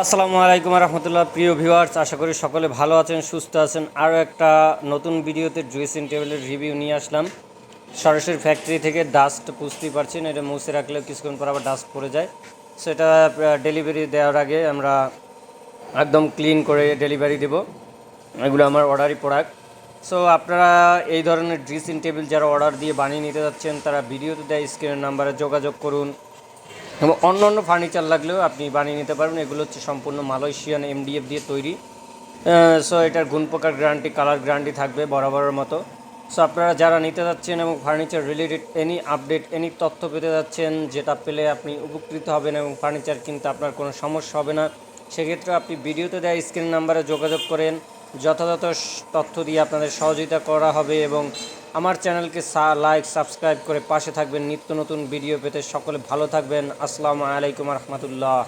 আসসালামু আলাইকুম রহমতুল্লাহ। প্রিয় ভিউয়ার্স, আশা করি সকলে ভালো আছেন, সুস্থ আছেন। আরও একটা নতুন ভিডিওতে ড্রেসিং টেবিলের রিভিউ নিয়ে আসলাম। সরাসরি ফ্যাক্টরি থেকে ডাস্ট বুঝতেই পারছেন এটা মুছে রাখলে কিছুক্ষণ পর আবার ডাস্ট পড়ে যায়। সেটা ডেলিভারি দেওয়ার আগে আমরা একদম ক্লিন করে ডেলিভারি দেব। এগুলো আমার অর্ডারই প্রোডাক্ট। সো আপনারা এই ধরনের ড্রেসিং টেবিল যারা অর্ডার দিয়ে বানিয়ে নিতে যাচ্ছেন, তারা ভিডিওতে দেয় স্ক্রিনের নাম্বারে যোগাযোগ করুন। এবং অন্য অন্য ফার্নিচার লাগলেও আপনি বানিয়ে নিতে পারবেন। এগুলো হচ্ছে সম্পূর্ণ মালয়েশিয়ান এমডিএফ দিয়ে তৈরি। সো এটার গুণপ্রকার গ্যারান্টি কালার গ্যারান্টি থাকবে বরাবরের মতো। সো আপনারা যারা নিতে যাচ্ছেন এবং furniture related any update any তথ্য পেতে যাচ্ছেন, যেটা পেলে আপনি উপকৃত হবেন এবং ফার্নিচার কিনতে আপনার কোনো সমস্যা হবে না, সেক্ষেত্রে আপনি ভিডিওতে দেওয়া স্ক্রিন নাম্বারে যোগাযোগ করেন। যথাযথ তথ্য দিয়ে আপনাদের সহযোগিতা করা হবে এবং আমার চ্যানেলকে সা লাইক সাবস্ক্রাইব করে পাশে থাকবেন। নিত্য নতুন ভিডিও পেতে সকলে ভালো থাকবেন। আসসালামু আলাইকুম রহমতুল্লাহ।